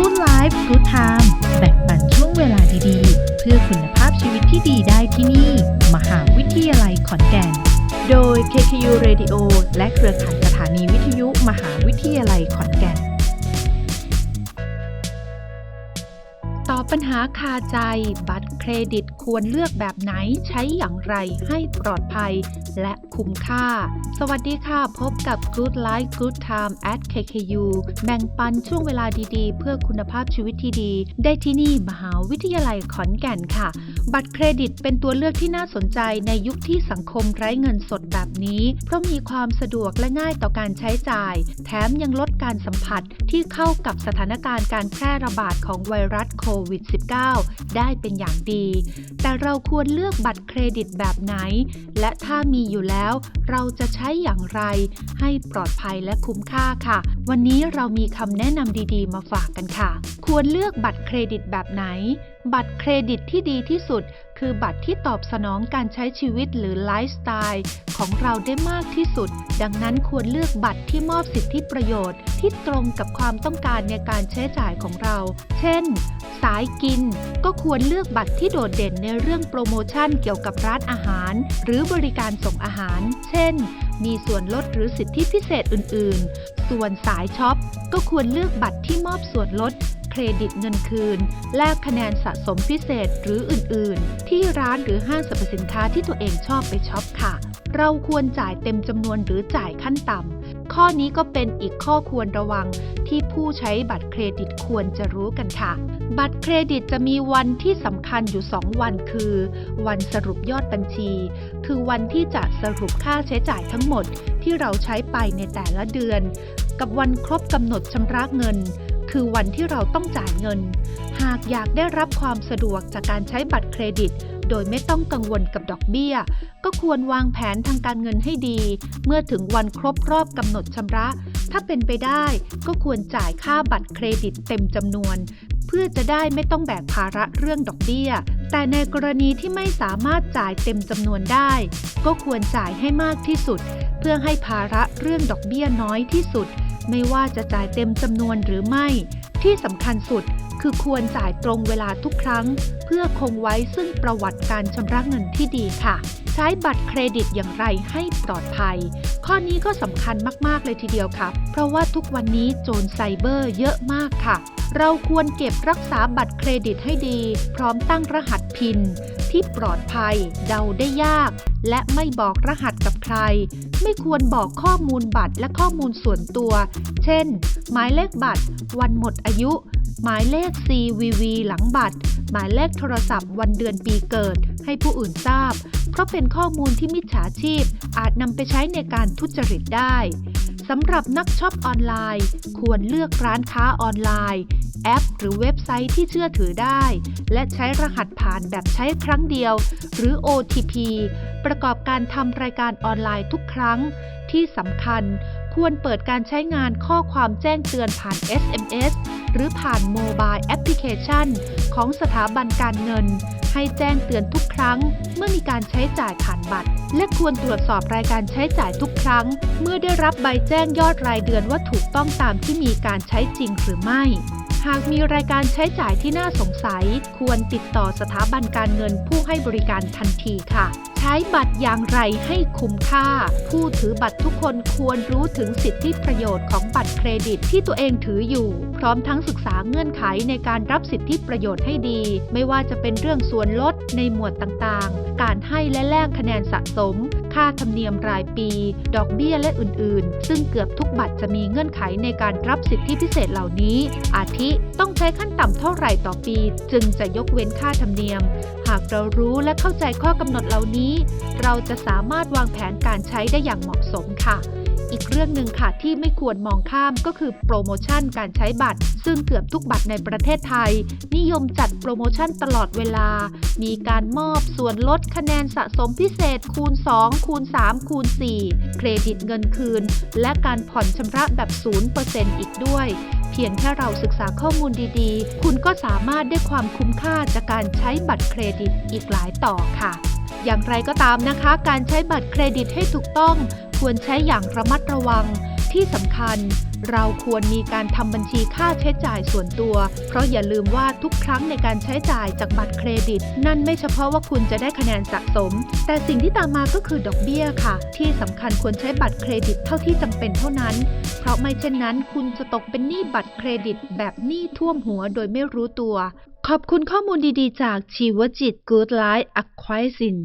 Good Life Good Time แบ่งปันช่วงเวลาดีๆ เพื่อคุณภาพชีวิตที่ดีได้ที่นี่ มหาวิทยาลัยขอนแก่น โดย KKU Radio และเครือข่ายสถานีวิทยุ มหาวิทยาลัยขอนแก่น ปัญหาคาใจ บัตรเครดิตควรเลือกแบบไหนใช้อย่างไรให้ปลอดภัยและคุ้มค่า สวัสดีค่ะ พบกับ Good Life Good Time at KKU แบ่งปันช่วงเวลาดีๆ เพื่อคุณภาพชีวิตที่ดี ได้ที่นี่มหาวิทยาลัยขอนแก่นค่ะ บัตรเครดิตเป็นตัวเลือกที่น่าสนใจในยุคที่สังคมไร้เงินสดแบบนี้ เพราะมีความสะดวกและง่ายต่อการใช้จ่าย แถมยังลดการสัมผัสที่เข้ากับสถานการณ์การแพร่ระบาดของไวรัสโควิด -19 ได้เป็นอย่างดี แต่เราควรเลือกบัตรเครดิตแบบไหน และถ้ามีอยู่แล้ว เราจะใช้อย่างไร ให้ปลอดภัยและคุ้มค่าค่ะ วันนี้เรามีคำแนะนำดีๆ มาฝากกันค่ะ ควรเลือกบัตรเครดิตแบบไหน บัตรเครดิตที่ดีที่สุด คือบัตรที่ตอบสนองการใช้ชีวิตหรือไลฟ์สไตล์ของเราได้มากที่สุด ดังนั้นควรเลือกบัตรที่มอบสิทธิประโยชน์ ที่ตรงกับความต้องการในการใช้จ่ายของเรา เช่น สายกิน ก็ควรเลือกบัตรที่โดดเด่นในเรื่องโปรโมชั่นเกี่ยวกับร้านอาหาร หรือบริการส่งอาหาร เช่น มีส่วนลดหรือสิทธิพิเศษอื่น ๆ ส่วนสายช็อปก็ควรเลือกบัตรที่มอบส่วนลด เครดิตเงินคืน แลกคะแนนสะสมพิเศษหรืออื่น ๆ ที่ร้านหรือห้างสรรพสินค้าที่ตัวเองชอบไปช็อปค่ะ เราควรจ่ายเต็มจำนวนหรือจ่ายขั้นต่ำ ข้อนี้ก็เป็นอีกข้อควรระวังที่ผู้ใช้บัตรเครดิตควรจะรู้กันค่ะ บัตรเครดิตจะมีวันที่สำคัญอยู่ 2 วันคือ วันสรุปยอดบัญชี คือวันที่จะสรุปค่าใช้จ่ายทั้งหมดที่เราใช้ไปในแต่ละเดือน กับวันครบกำหนดชำระเงิน คือวันที่เราต้องจ่ายเงิน หากอยากได้รับความสะดวกจากการใช้บัตรเครดิต โดยไม่ต้องกังวลกับดอกเบี้ย ก็ควรวางแผนทางการเงินให้ดี เมื่อถึงวันครบรอบกำหนดชำระ ถ้าเป็นไปได้ก็ควรจ่ายค่าบัตรเครดิตเต็มจำนวน เพื่อจะได้ไม่ต้องแบกภาระเรื่องดอกเบี้ย แต่ในกรณีที่ไม่สามารถจ่ายเต็มจำนวนได้ ก็ควรจ่ายให้มากที่สุด เพื่อให้ภาระเรื่องดอกเบี้ยน้อยที่สุด ไม่ว่าจะจ่ายเต็มจำนวนหรือไม่ ที่สำคัญสุด คือควรจ่ายตรงเวลาทุกครั้ง เพื่อคงไว้ซึ่งประวัติการชำระเงินที่ดีค่ะ ใช้บัตรเครดิตอย่างไรให้ปลอดภัย ข้อนี้ก็สำคัญมากๆเลยทีเดียวครับเพราะว่าทุกวันนี้โจรไซเบอร์เยอะมากค่ะ เราควรเก็บรักษาบัตรเครดิตให้ดี พร้อมตั้งรหัสพิน ที่ปลอดภัย เดาได้ยาก และไม่บอกรหัสกับใคร ไม่ควรบอกข้อมูลบัตรและข้อมูลส่วนตัว เช่น หมายเลขบัตร วันหมดอายุ หมายเลข CVV หลังบัตร หมายเลขโทรศัพท์ วันเดือนปีเกิด ให้ผู้อื่นทราบ เพราะเป็นข้อมูลที่มิจฉาชีพ อาจนำไปใช้ในการทุจริตได้ สำหรับนักช็อปออนไลน์ ควรเลือกร้านค้าออนไลน์ แอป หรือเว็บไซต์ที่เชื่อถือได้ และใช้รหัสผ่านแบบใช้ครั้งเดียว หรือ OTP ประกอบการทำรายการออนไลน์ทุกครั้งที่สำคัญ ควรเปิดการใช้งานข้อความแจ้งเตือนผ่าน SMS หรือผ่านโมบายแอปพลิเคชัน ของสถาบันการเงิน ให้แจ้งเตือนทุกครั้ง เมื่อมีการใช้จ่ายผ่านบัตร และควรตรวจสอบรายการใช้จ่ายทุกครั้ง เมื่อได้รับใบแจ้งยอดรายเดือนว่าถูกต้องตามที่มีการใช้จริงหรือไม่หากมีรายการใช้จ่ายที่น่าสงสัย ควรติดต่อสถาบันการเงินผู้ให้บริการทันทีค่ะ ช้บัตรอย่างไรให้คุ้มค่า ผู้ถือบัตรทุกคนควรรู้ถึงสิทธิประโยชน์ของบัตรเครดิตที่ตัวเองถืออยู่ พร้อมทั้งศึกษาเงื่อนไขในการรับสิทธิประโยชน์ให้ดี ไม่ว่าจะเป็นเรื่องส่วนลดในหมวดต่างๆ การให้และแลกคะแนนสะสม ค่าธรรมเนียมรายปี ดอกเบี้ยและอื่นๆ ซึ่งเกือบทุกบัตรจะมีเงื่อนไขในการรับสิทธิพิเศษเหล่านี้ อาทิต้องใช้ขั้นต่ำเท่าไหร่ต่อปี จึงจะยกเว้นค่าธรรมเนียม หากเรารู้และเข้าใจข้อกำหนดเหล่านี้ เราจะสามารถวางแผนการใช้ได้อย่างเหมาะสมค่ะ อีกเรื่องหนึ่งค่ะที่ไม่ควรมองข้ามก็คือโปรโมชั่นการใช้บัตร ซึ่งเกือบทุกบัตรในประเทศไทย นิยมจัดโปรโมชั่นตลอดเวลา มีการมอบส่วนลดคะแนนสะสมพิเศษ คูณ 2 คูณ 3 คูณ 4 เครดิตเงินคืน และการผ่อนชำระแบบ 0%อีกด้วยเพียงแค่เราศึกษาข้อมูลดีๆ คุณก็สามารถได้ความคุ้มค่าจากการใช้บัตรเครดิตอีกหลายต่อค่ะ อย่างไรก็ตามนะคะ การใช้บัตรเครดิตให้ถูกต้อง ควรใช้อย่างระมัดระวังที่สำคัญ เราควรมีการทำบัญชีค่าใช้จ่ายส่วนตัว เพราะอย่าลืมว่าทุกครั้งในการใช้จ่ายจากบัตรเครดิต นั่นไม่เฉพาะว่าคุณจะได้คะแนนสะสม แต่สิ่งที่ตามมาก็คือดอกเบี้ยค่ะ ที่สำคัญควรใช้บัตรเครดิตเท่าที่จำเป็นเท่านั้น เพราะไม่เช่นนั้น คุณจะตกเป็นหนี้บัตรเครดิตแบบหนี้ท่วมหัวโดยไม่รู้ตัว ขอบคุณข้อมูลดีๆ จากชีวจิต Good Life a q u i s i n